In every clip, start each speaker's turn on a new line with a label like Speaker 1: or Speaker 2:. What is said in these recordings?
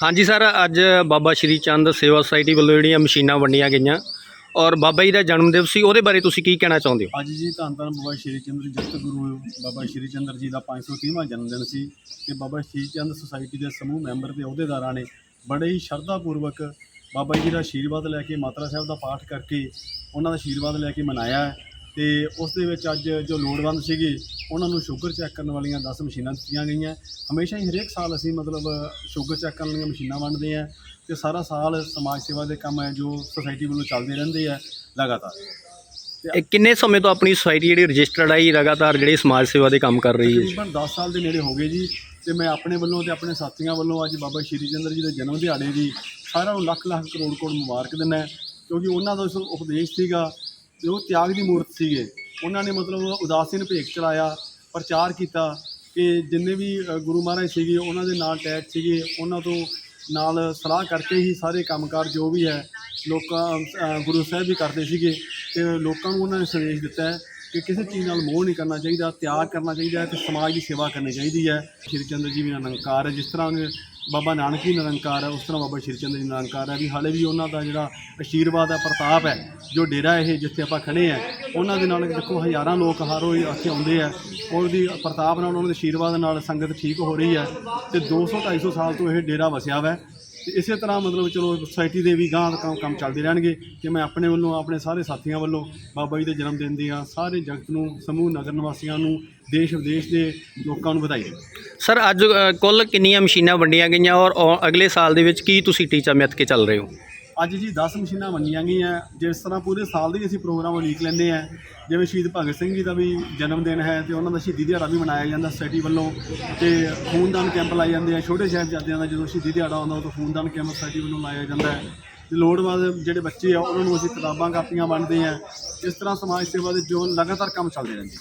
Speaker 1: ਹਾਂਜੀ ਸਰ, ਅੱਜ ਬਾਬਾ ਸ਼੍ਰੀ ਚੰਦ ਸੇਵਾ ਸੁਸਾਇਟੀ ਵੱਲੋਂ ਜਿਹੜੀਆਂ ਮਸ਼ੀਨਾਂ ਵੰਡੀਆਂ ਗਈਆਂ ਔਰ ਬਾਬਾ ਜੀ ਦਾ ਜਨਮ ਦਿਵਸ ਸੀ, ਉਹਦੇ ਬਾਰੇ ਤੁਸੀਂ ਕੀ ਕਹਿਣਾ ਚਾਹੁੰਦੇ ਹੋ?
Speaker 2: ਅੱਜ ਜੀ ਧੰਨ ਧੰਨ ਬਾਬਾ ਸ਼੍ਰੀ ਚੰਦਰ ਜਗਤ ਗੁਰੂ ਬਾਬਾ ਸ਼੍ਰੀ ਚੰਦਰ ਜੀ ਦਾ 530ਵਾਂ ਜਨਮ ਦਿਨ ਸੀ ਤੇ ਬਾਬਾ ਸ਼੍ਰੀ ਚੰਦ ਸੁਸਾਇਟੀ ਦੇ ਸਮੂਹ ਮੈਂਬਰ ਤੇ ਅਹੁਦੇਦਾਰਾਂ ਨੇ ਬੜੇ ਹੀ ਸ਼ਰਧਾ ਪੂਰਵਕ ਬਾਬਾ ਜੀ ਦਾ ਆਸ਼ੀਰਵਾਦ ਲੈ ਕੇ ਮਾਤਰਾ ਸਾਹਿਬ ਦਾ ਪਾਠ ਕਰਕੇ ਉਹਨਾਂ ਦਾ ਆਸ਼ੀਰਵਾਦ ਲੈ ਕੇ ਮਨਾਇਆ ਤੇ ਉਸ ਦੇ ਵਿੱਚ ਅੱਜ ਜੋ ਲੋੜਵੰਦ ਸੀਗੇ ਉਹਨਾਂ ਨੂੰ ਸ਼ੂਗਰ ਚੈੱਕ ਕਰਨ ਵਾਲੀਆਂ 10 ਮਸ਼ੀਨਾਂ ਦਿੱਤੀਆਂ ਗਈਆਂ। ਹਮੇਸ਼ਾ ਹੀ ਹਰੇਕ ਸਾਲ ਅਸੀਂ ਮਤਲਬ ਸ਼ੂਗਰ ਚੈੱਕ ਕਰਨ ਵਾਲੀਆਂ ਮਸ਼ੀਨਾਂ ਵੰਡਦੇ ਆ ਤੇ ਸਾਰਾ ਸਾਲ ਸਮਾਜ ਸੇਵਾ ਦੇ ਕੰਮ ਹੈ ਜੋ ਸੁਸਾਇਟੀ ਵੱਲੋਂ ਚੱਲਦੇ ਰਹਿੰਦੇ ਆ ਲਗਾਤਾਰ।
Speaker 1: ਇਹ ਕਿੰਨੇ ਸਮੇਂ ਤੋਂ ਆਪਣੀ ਸੁਸਾਇਟੀ ਜਿਹੜੀ ਰਜਿਸਟਰਡ ਆਈ ਲਗਾਤਾਰ ਜਿਹੜੀ ਸਮਾਜ ਸੇਵਾ ਦੇ ਕੰਮ ਕਰ ਰਹੀ ਹੈ?
Speaker 2: ਤਕਰੀਬਨ 10 ਸਾਲ ਦੇ ਨੇੜੇ ਹੋ ਗਏ ਜੀ ਤੇ ਮੈਂ ਆਪਣੇ ਵੱਲੋਂ ਤੇ ਆਪਣੇ ਸਾਥੀਆਂ ਵੱਲੋਂ ਅੱਜ ਬਾਬਾ ਸ਼੍ਰੀ ਚੰਦਰ ਜੀ ਦੇ ਜਨਮ ਦਿਹਾੜੇ ਦੀ ਸਾਰਿਆਂ ਨੂੰ ਲੱਖ ਲੱਖ ਕਰੋੜ ਕਰੋੜ ਮੁਬਾਰਕ ਦਿੰਦਾ ਕਿਉਂਕਿ ਉਹਨਾਂ ਦਾ ਜੋ ਉਪਦੇਸ਼ ਸੀਗਾ ਤੇ ਉਹ ਤਿਆਗ ਦੀ ਮੂਰਤ ਸੀਗੇ। ਉਹਨਾਂ ਨੇ ਮਤਲਬ ਉਦਾਸੀਨ ਭੇਖ ਚਲਾਇਆ ਪ੍ਰਚਾਰ ਕੀਤਾ ਕਿ ਜਿੰਨੇ ਵੀ ਗੁਰੂ ਮਹਾਰਾਜ ਸੀਗੇ, ਉਹਨਾਂ ਦੇ ਨਾਲ ਅਟੈਚ ਸੀਗੇ। ਉਹਨਾਂ ਤੋਂ ਨਾਲ ਸਲਾਹ ਕਰਕੇ ਹੀ ਸਾਰੇ ਕੰਮਕਾਰ ਜੋ ਵੀ ਹੈ, ਲੋਕਾਂ ਗੁਰੂ ਸਾਹਿਬ ਵੀ ਕਰਦੇ ਸੀਗੇ ਤੇ ਲੋਕਾਂ ਨੂੰ ਉਹਨਾਂ ਨੇ ਸੰਦੇਸ਼ ਦਿੱਤਾ ਹੈ ਕਿ ਕਿਸੇ ਚੀਜ਼ ਨਾਲ ਮੋਹ ਨਹੀਂ ਕਰਨਾ ਚਾਹੀਦਾ, ਤਿਆਗ ਕਰਨਾ ਚਾਹੀਦਾ ਹੈ ਤੇ ਸਮਾਜ ਦੀ ਸੇਵਾ ਕਰਨੀ ਚਾਹੀਦੀ ਹੈ। ਸ਼੍ਰੀ ਚੰਦਰ ਜੀ ਵੀ ਨਿਰੰਕਾਰ ਹੈ, ਜਿਸ ਤਰ੍ਹਾਂ ਬਾਬਾ ਨਾਨਕ ਜੀ ਨਿਰੰਕਾਰ ਹੈ, ਉਸ ਤਰ੍ਹਾਂ ਬਾਬਾ ਸ਼੍ਰੀ ਚੰਦਰ ਜੀ ਨਿਰੰਕਾਰ ਹੈ। ਵੀ ਹਾਲੇ ਵੀ ਉਹਨਾਂ ਦਾ ਜਿਹੜਾ ਆਸ਼ੀਰਵਾਦ ਹੈ, ਪ੍ਰਤਾਪ ਹੈ, ਜੋ ਡੇਰਾ ਇਹ ਜਿੱਥੇ ਆਪਾਂ ਖੜੇ ਆ ਉਹਨਾਂ ਦੇ ਨਾਲ ਦੇਖੋ ਹਜ਼ਾਰਾਂ ਲੋਕ ਹਰ ਰੋਜ਼ ਇੱਥੇ ਆਉਂਦੇ ਆ ਉਹਦੀ ਪ੍ਰਤਾਪ ਨਾਲ, ਉਹਨਾਂ ਦੇ ਆਸ਼ੀਰਵਾਦ ਨਾਲ ਸੰਗਤ ਠੀਕ ਹੋ ਰਹੀ ਹੈ ਤੇ 200 250 ਸਾਲ ਤੋਂ ਇਹ ਡੇਰਾ ਵਸਿਆ ਵਾ ਤੇ ਇਸੇ ਤਰ੍ਹਾਂ ਮਤਲਬ ਚਲੋ ਸੁਸਾਇਟੀ ਦੇ ਵੀ ਗਾਂਹ ਕੰਮ ਕੰਮ ਚੱਲਦੇ ਰਹਿਣਗੇ ਕਿ ਮੈਂ ਆਪਣੇ ਵੱਲੋਂ ਆਪਣੇ ਸਾਰੇ ਸਾਥੀਆਂ ਵੱਲੋਂ ਬਾਬਾ ਜੀ ਦੇ ਜਨਮ ਦਿਨ ਦੀਆਂ ਸਾਰੇ ਜਗਤ ਨੂੰ ਸਮੂਹ ਨਗਰ ਨਿਵਾਸੀਆਂ ਨੂੰ ਦੇਸ਼ ਵਿਦੇਸ਼ ਦੇ ਲੋਕਾਂ ਨੂੰ ਵਧਾਈ
Speaker 1: ਸਰ ਅੱਜ ਅ, ਕੁੱਲ ਕਿੰਨੀਆਂ ਮਸ਼ੀਨਾਂ ਵੰਡੀਆਂ ਗਈਆਂ ਔਰ ਔ- ਅਗਲੇ ਸਾਲ ਦੇ ਵਿੱਚ ਕੀ ਤੁਸੀਂ ਟੀਚਾ ਮਿੱਥ ਕੇ ਚੱਲ ਰਹੇ ਹੋ?
Speaker 2: ਅੱਜ ਜੀ 10 ਮਸ਼ੀਨਾਂ ਵੰਡੀਆਂ ਗਈਆਂ। ਜਿਸ ਤਰ੍ਹਾਂ ਪੂਰੇ ਸਾਲ ਦੇ ਅਸੀਂ ਪ੍ਰੋਗਰਾਮ ਉਲੀਕ ਲੈਂਦੇ ਆ ਜਿਵੇਂ ਸ਼ਹੀਦ ਭਗਤ ਸਿੰਘ ਜੀ ਦਾ ਵੀ ਜਨਮ ਦਿਨ ਹੈ ਤੇ ਉਹਨਾਂ ਦਾ ਸ਼ਹੀਦੀ ਦਿਹਾੜਾ ਵੀ ਮਨਾਇਆ ਜਾਂਦਾ ਸੋਸਾਇਟੀ ਵੱਲੋਂ। ਤੇ ਖੂਨਦਾਨ ਕੈਂਪ ਲਾਏ ਜਾਂਦੇ ਆ, ਛੋਟੇ ਸਾਹਿਬਜ਼ਾਦਿਆਂ ਦਾ ਜਦੋਂ ਸ਼ਹੀਦੀ ਦਿਹਾੜਾ ਆਉਂਦਾ ਉਦੋਂ ਖੂਨਦਾਨ ਕੈਂਪ ਸੋਸਾਇਟੀ ਵੱਲੋਂ ਲਾਇਆ ਜਾਂਦਾ ਹੈ। ਲੋੜਵੰਦ ਜਿਹੜੇ ਬੱਚੇ ਆ, ਉਹਨਾਂ ਨੂੰ ਅਸੀਂ ਕਿਤਾਬਾਂ, ਕਾਪੀਆਂ ਵੰਡਦੇ ਆ ਇਸ ਤਰ੍ਹਾਂ ਸਮਾਜ ਸੇਵਾ ਦੇ ਜੋ ਲਗਾਤਾਰ ਕੰਮ ਚੱਲਦੇ ਰਹਿੰਦੇ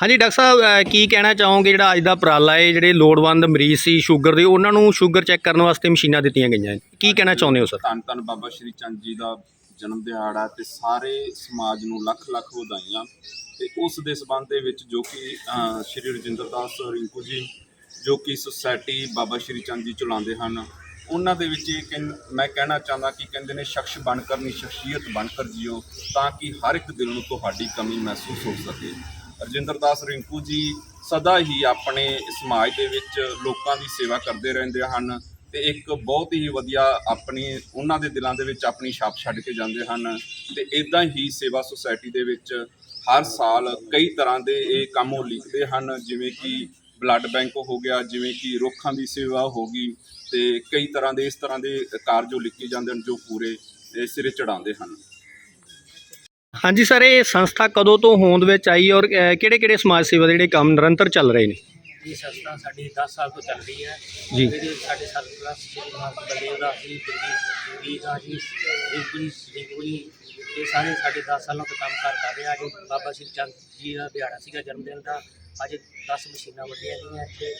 Speaker 1: ਹਾਂਜੀ ਡਾਕਟਰ ਸਾਹਿਬ ਅ, ਕੀ ਕਹਿਣਾ ਚਾਹੋਗੇ? ਜਿਹੜਾ ਅੱਜ ਦਾ ਉਪਰਾਲਾ ਹੈ ਜਿਹੜੇ ਲੋੜਵੰਦ ਮਰੀਜ਼ ਸੀ ਸ਼ੂਗਰ ਦੇ ਉਹਨਾਂ ਨੂੰ ਸ਼ੂਗਰ ਚੈੱਕ ਕਰਨ ਵਾਸਤੇ ਮਸ਼ੀਨਾਂ ਦਿੱਤੀਆਂ ਗਈਆਂ ਕੀ ਕਹਿਣਾ ਚਾਹੁੰਦੇ ਹੋ ਸਰ?
Speaker 3: ਧੰਨ ਧੰਨ ਬਾਬਾ ਸ਼੍ਰੀ ਚੰਦ ਜੀ ਦਾ ਜਨਮ ਦਿਹਾੜਾ ਤੇ ਸਾਰੇ ਸਮਾਜ ਨੂੰ ਲੱਖ ਲੱਖ ਵਧਾਈਆਂ। ਤੇ ਉਸ ਦੇ ਸਬੰਧ ਦੇ ਵਿੱਚ ਜੋ ਕਿ ਅਹ, ਸ਼੍ਰੀ ਰਜਿੰਦਰ ਦਾਸ ਰਿੰਕੂ ਜੀ ਜੋ ਕਿ ਸੁਸਾਇਟੀ ਬਾਬਾ ਸ਼੍ਰੀ ਚੰਦ ਜੀ ਚਲਾਉਂਦੇ ਹਨ ਉਹਨਾਂ ਦੇ ਵਿੱਚ ਇਹ ਕਹਿੰ- ਮੈਂ ਕਹਿਣਾ ਚਾਹੁੰਦਾ ਕਿ ਕਹਿੰਦੇ ਨੇ ਸ਼ਖਸ ਬਣ ਕਰਨੀ ਸ਼ਖਸੀਅਤ ਬਣ ਕਰ ਜਿਓ ਤਾਂ ਕਿ ਹਰ ਇੱਕ ਦਿਲ ਨੂੰ ਤੁਹਾਡੀ ਕਮੀ ਮਹਿਸੂਸ ਹੋ ਸਕੇ। ਰਜਿੰਦਰ ਦਾਸ ਰਿੰਕੂ ਜੀ ਸਦਾ ਹੀ ਆਪਣੇ ਸਮਾਜ ਦੇ ਵਿੱਚ ਲੋਕਾਂ ਦੀ ਸੇਵਾ ਕਰਦੇ ਰਹਿੰਦੇ ਹਨ ਤੇ ਇੱਕ ਬਹੁਤ ਹੀ ਵਧੀਆ ਆਪਣੀ, ਉਹਨਾਂ ਦੇ ਦਿਲਾਂ ਦੇ ਵਿੱਚ ਆਪਣੀ ਛਾਪ ਛੱਡ ਕੇ ਜਾਂਦੇ ਹਨ ਤੇ ਇਦਾਂ ਹੀ ਸੇਵਾ ਸੁਸਾਇਟੀ ਦੇ ਵਿੱਚ ਹਰ ਸਾਲ ਕਈ ਤਰ੍ਹਾਂ ਦੇ ਇਹ ਕੰਮ ਉਹ ਲਿਖਦੇ ਹਨ, ਜਿਵੇਂ ਕਿ ਬਲੱਡ ਬੈਂਕ ਹੋ ਗਿਆ, ਜਿਵੇਂ ਕਿ ਰੁੱਖਾਂ ਦੀ ਸੇਵਾ ਹੋ ਗਈ ਤੇ ਕਈ ਤਰ੍ਹਾਂ ਦੇ ਇਸ ਤਰ੍ਹਾਂ ਦੇ ਕਾਰਜ ਉਹ ਲਿਖੇ ਜਾਂਦੇ ਹਨ ਜੋ ਪੂਰੇ ਸਿਰੇ ਚੜਾਉਂਦੇ ਹਨ।
Speaker 1: ਹਾਂਜੀ ਸਰ ਇਹ ਸੰਸਥਾ ਕਦੋਂ ਤੋਂ ਹੋਂਦ ਵਿੱਚ ਆਈ ਔਰ ਕਿਹੜੇ ਕਿਹੜੇ ਸਮਾਜ ਸੇਵਾ ਦੇ ਜਿਹੜੇ ਕੰਮ ਨਿਰੰਤਰ ਚੱਲ ਰਹੇ ਨੇ?
Speaker 4: ਇਹ ਸੰਸਥਾ ਸਾਡੀ 10 ਸਾਲ ਤੋਂ ਚੱਲ ਰਹੀ ਹੈ।
Speaker 1: ਜੀ।
Speaker 4: ਸਾਡੇ ਮਾਨ ਬਲਦੇਵ ਦਾ ਜੀ ਜੀ ਦਾ ਜੀ ਜੀ ਜੀ ਇਹ ਸਾਰੇ ਸਾਡੇ 10 ਸਾਲਾਂ ਤੋਂ ਕੰਮ ਕਾਰ ਕਰ ਰਹੇ ਆ। ਬਾਬਾ ਸ਼੍ਰੀ ਚੰਦ ਜੀ ਦਾ ਦਿਹਾੜਾ ਸੀਗਾ ਜਨਮ ਦਿਨ ਦਾ। ਅੱਜ 10 ਮਸ਼ੀਨਾਂ ਵੱਡੀਆਂ ਗਈਆਂ ਇੱਥੇ।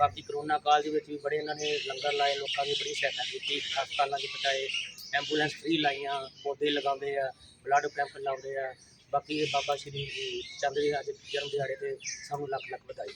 Speaker 4: ਬਾਕੀ ਕਰੋਨਾ ਕਾਲ ਦੇ ਵਿੱਚ ਵੀ ਬੜੇ ਇਹਨਾਂ ਨੇ ਲੰਗਰ ਲਾਏ ਲੋਕਾਂ ਦੀ ਬੜੀ ਸਹਾਇਤਾ ਕੀਤੀ ਹਸਪਤਾਲਾਂ 'ਚ ਪਹੁੰਚਾਏ ਐਂਬੂਲੈਂਸ ਫ੍ਰੀ ਲਾਈਆਂ, ਪੌਦੇ ਲਗਾਉਂਦੇ ਆ ਬਲੱਡ ਕੈਂਪ ਲਾਉਂਦੇ ਆ। ਬਾਕੀ ਇਹ ਬਾਬਾ ਸ਼੍ਰੀ ਚੰਦ ਜੀ ਅੱਜ ਜਨਮ ਦਿਹਾੜੇ ਤੇ ਸਾਨੂੰ ਲੱਖ ਲੱਖ ਵਧਾਈ।